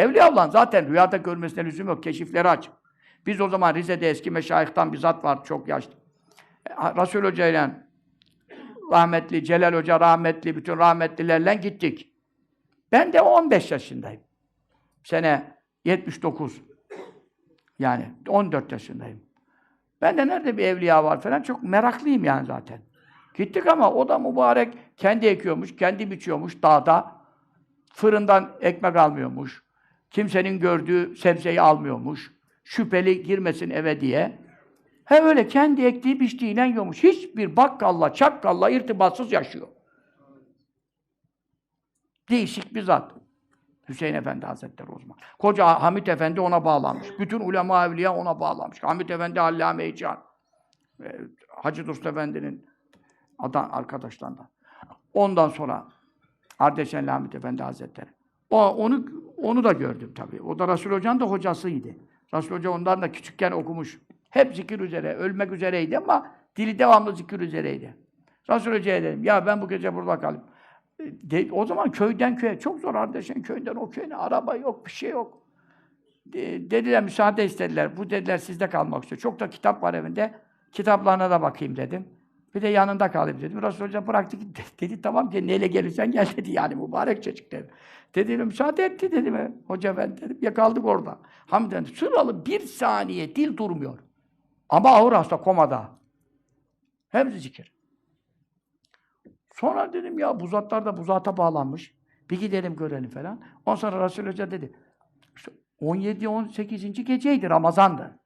Evliya zaten rüyada görmesine lüzum yok. Keşifleri aç. Biz o zaman Rize'de eski meşayihtan bir zat var çok yaşlı. Resul Hoca ile rahmetli, Celal Hoca rahmetli, bütün rahmetlilerle gittik. Ben de 15 yaşındayım. Sene 79. Yani 14 yaşındayım. Ben de nerede bir evliya var falan çok meraklıyım yani zaten. Gittik ama o da mübarek kendi ekiyormuş, kendi biçiyormuş dağda. Fırından ekmek almıyormuş. Kimsenin gördüğü sebzeyi almıyormuş. Şüpheli girmesin eve diye. He öyle kendi ektiği biçtiğiyle yiyormuş. Hiçbir bakkalla, çakkalla irtibatsız yaşıyor. Değişik bir zat. Hüseyin Efendi Hazretleri o zaman. Koca Hamit Efendi ona bağlanmış. Bütün ulema evliya ona bağlanmış. Hamit Efendi Allame-i Can. Ee, Hacı Dursun Efendi'nin adam arkadaşlarından. Ondan sonra Ardeşenli Hamit Efendi Hazretleri. O, onu onu da gördüm tabii. O da Resul Hoca'nın da hocasıydı. Resul Hoca ondan da küçükken okumuş. Hep zikir üzere, ölmek üzereydi ama dili devamlı zikir üzereydi. Resul Hoca'ya dedim, ya ben bu gece burada kalayım. De, o zaman köyden köye, çok zor Ardeşen köyden o köyüne, araba yok, bir şey yok. De, dediler, müsaade istediler. Bu dediler sizde kalmak istiyor. Çok da kitap var evinde. Kitaplarına da bakayım dedim. Bir de yanında kalayım dedim. Resul Hoca bıraktı gitti. Dedi tamam ki neyle gelirsen gel dedi yani mübarek çocuk dedi. Dedi müsaade etti dedim. Hoca ben dedim. Ya kaldık orada. Hamiden sıralı bir saniye dil durmuyor. Ama ağır hasta komada. Hem zikir. Sonra dedim ya bu zatlar da bu zata bağlanmış. Bir gidelim görelim falan. Ondan sonra Resul Hoca dedi. İşte 17-18. geceydi Ramazan'dı.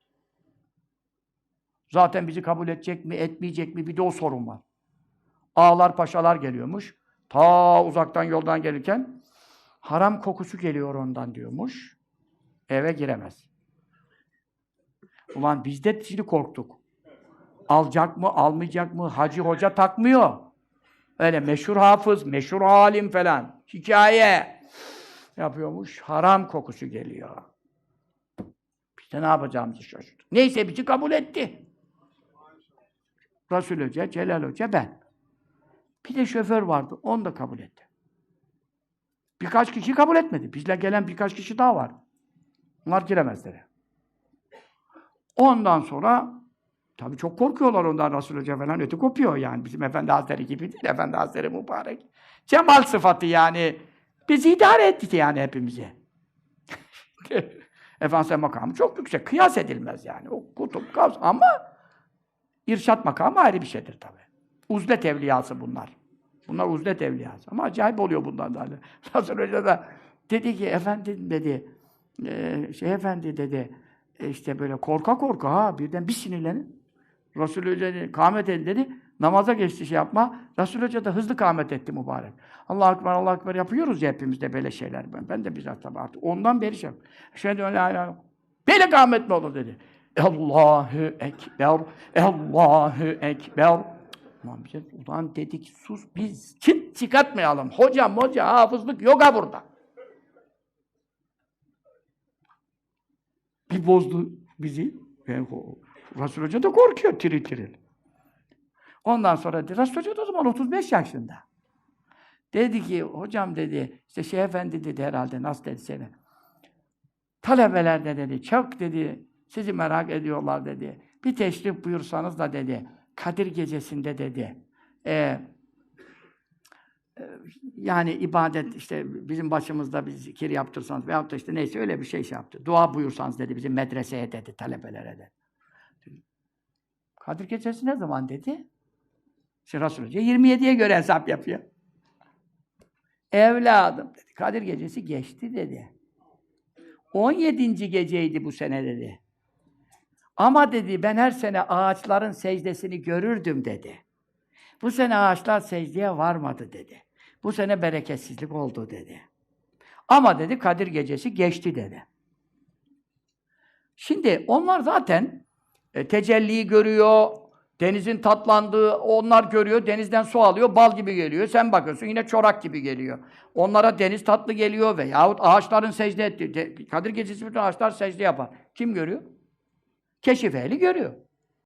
Zaten bizi kabul edecek mi, etmeyecek mi bir de o sorun var. Ağlar paşalar geliyormuş. Ta uzaktan yoldan gelirken haram kokusu geliyor ondan diyormuş. Eve giremez. Ulan biz de şimdi korktuk. Alacak mı, almayacak mı? Hacı hoca takmıyor. Öyle meşhur hafız, meşhur alim falan. Hikaye yapıyormuş. Haram kokusu geliyor. Biz de ne yapacağımızı şaşırdık. Neyse bizi kabul etti. Resul Hoca, Celal Hoca, ben. Bir de şoför vardı. Onu da kabul etti. Birkaç kişi kabul etmedi. Bizle gelen birkaç kişi daha var. Onlar giremezler. Ondan sonra tabii çok korkuyorlar ondan Resul Hoca falan. Ötü kopuyor yani. Bizim Efendi Hazretleri gibi değil. Efendi Hazretleri mübarek. Cemal sıfatı yani. Bizi idare etti yani hepimizi. Efendimiz makamı çok yüksek. Kıyas edilmez yani. O kutup, kavs ama irşat makamı ayrı bir şeydir tabii. Uzlet evliyası bunlar. Bunlar uzlet evliyası. Ama acayip oluyor bundan da. Resul Hoca da dedi ki, efendim dedi, e, şey efendi dedi, e, işte böyle korka korka ha, birden bir sinirlenin. Resul Hoca kâhmet edin dedi, namaza geçti şey yapma. Resul Hoca da hızlı kâhmet etti mübarek. Allah Ekber, Allah Ekber yapıyoruz ya hepimizde böyle şeyler. Ben, ben de bizzat tabii artık. Ondan beri şey Şeyde öyle. Böyle kâhmet mi olur dedi. Allahu Ekber, Allahu Ekber. Ulan, bize, ulan dedik sus biz çıt çıkartmayalım. Hocam hoca hafızlık yok ha burada. Bir bozdu bizi. O, Resul Hoca da korkuyor tiril tiril. Ondan sonra Resul Hoca da o zaman 35 yaşında. Dedi ki, hocam dedi, işte Şeyh Efendi dedi herhalde, nasıl dedi seni? Talebeler de dedi, çok dedi, sizi merak ediyorlar dedi. Bir teşrif buyursanız da dedi, Kadir gecesinde dedi, e, e, yani ibadet işte bizim başımızda bir zikir yaptırsanız veyahut da işte neyse öyle bir şey şey yaptı. Dua buyursanız dedi bizim medreseye dedi, talebelere dedi. Kadir gecesi ne zaman dedi? Şimdi Resul Hoca 27'ye göre hesap yapıyor. Evladım dedi. Kadir gecesi geçti dedi. 17. geceydi bu sene dedi. Ama dedi ben her sene ağaçların secdesini görürdüm dedi. Bu sene ağaçlar secdeye varmadı dedi. Bu sene bereketsizlik oldu dedi. Ama dedi Kadir gecesi geçti dedi. Şimdi onlar zaten e, tecelliyi görüyor, denizin tatlandığı onlar görüyor, denizden su alıyor, bal gibi geliyor. Sen bakıyorsun yine çorak gibi geliyor. Onlara deniz tatlı geliyor veyahut ağaçların secde ettiği, Kadir gecesi bütün ağaçlar secde yapar. Kim görüyor? Keşif ehli görüyor.